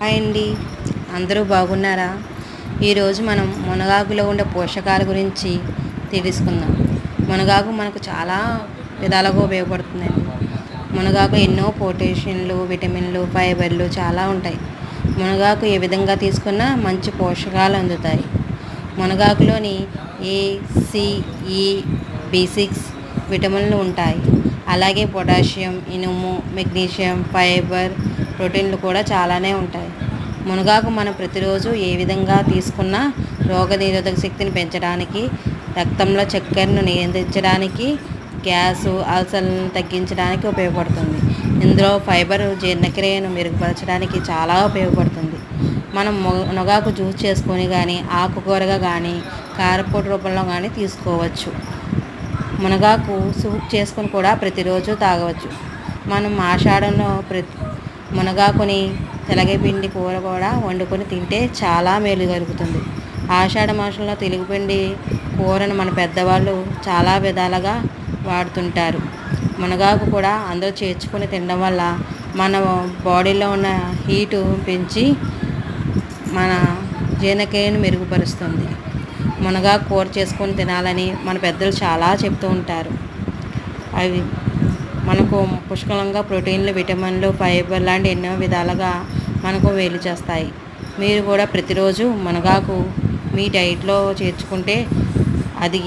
Hi అండి అందరూ బాగున్నారా? ఈరోజు మనం మునగాకులో ఉండే పోషకాల గురించి తెలుసుకుందాం. మునగాకు మనకు చాలా విధాలుగా ఉపయోగపడుతుందండి. మునగాకు ఎన్నో పొటాషియంలు విటమిన్లు ఫైబర్లు చాలా ఉంటాయి. మునగాకు ఏ విధంగా తీసుకున్నా మంచి పోషకాలు అందుతాయి. మునగాకులోని A C E B six విటమిన్లు ఉంటాయి. అలాగే పొటాషియం ఇనుము మెగ్నీషియం ఫైబర్ ప్రోటీన్లు కూడా చాలానే ఉంటాయి. మునగాకు మనం ప్రతిరోజు ఏ విధంగా తీసుకున్నా రోగనిరోధక శక్తిని పెంచడానికి రక్తంలో చక్కెరను నియంత్రించడానికి గ్యాస్ అల్సర్లను తగ్గించడానికి ఉపయోగపడుతుంది. ఇందులో ఫైబర్ జీర్ణక్రియను మెరుగుపరచడానికి చాలా ఉపయోగపడుతుంది. మనం మునగాకు జ్యూస్ చేసుకొని కానీ ఆకుకూరగా కానీ కారపొడి రూపంలో కానీ తీసుకోవచ్చు. మునగాకు సూప్ చేసుకొని కూడా ప్రతిరోజు తాగవచ్చు. మనం ఆషాఢంలో ప్రతి మునగాకుని తెలగపిండి కూర కూడా వండుకొని తింటే చాలా మేలు కలుగుతుంది ఆషాఢ మాసంలో తెలుగుపిండి కూరను మన పెద్దవాళ్ళు చాలా విధాలుగా వాడుతుంటారు. మునగాకు కూడా అందరూ చేర్చుకొని తినడం వల్ల మన బాడీలో ఉన్న హీటు పెంచి మన జీర్ణక్రియను మెరుగుపరుస్తుంది. మునగాకు కూర చేసుకొని తినాలని మన పెద్దలు చాలా చెప్తూ ఉంటారు. అవి మనకు పుష్కలంగా ప్రోటీన్లు విటమిన్లు ఫైబర్ లాంటి ఎన్నో విధాలుగా మనకు వేలు చేస్తాయి. మీరు కూడా ప్రతిరోజు మునగాకు మీ డైట్లో చేర్చుకుంటే అది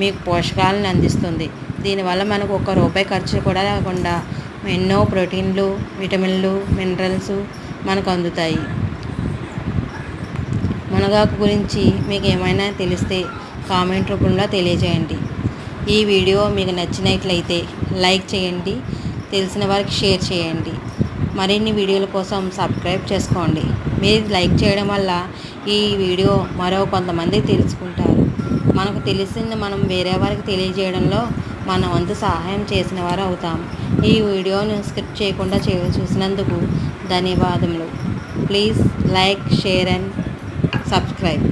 మీకు పోషకాలను అందిస్తుంది. దీనివల్ల మనకు ఒక రూపాయి ఖర్చు కూడా లేకుండా ఎన్నో ప్రోటీన్లు విటమిన్లు మినరల్స్ మనకు అందుతాయి. మునగాకు గురించి మీకు ఏమైనా తెలిస్తే కామెంట్ రూపంలో తెలియజేయండి. ఈ వీడియో మీకు నచ్చినట్లయితే లైక్ చేయండి తెలిసిన వారికి షేర్ చేయండి. మరిన్ని వీడియోల కోసం సబ్స్క్రైబ్ చేసుకోండి. మీరు లైక్ చేయడం వల్ల ఈ వీడియో మరో కొంతమంది తెలుసుకుంటారు. మనకు తెలిసింది మనం వేరే వారికి తెలియజేయడంలో మన వంతు సహాయం చేసిన వారు అవుతాం. ఈ వీడియోను స్క్రిప్ట్ చేయకుండా చే చూసినందుకు ధన్యవాదములు. Please like share and subscribe.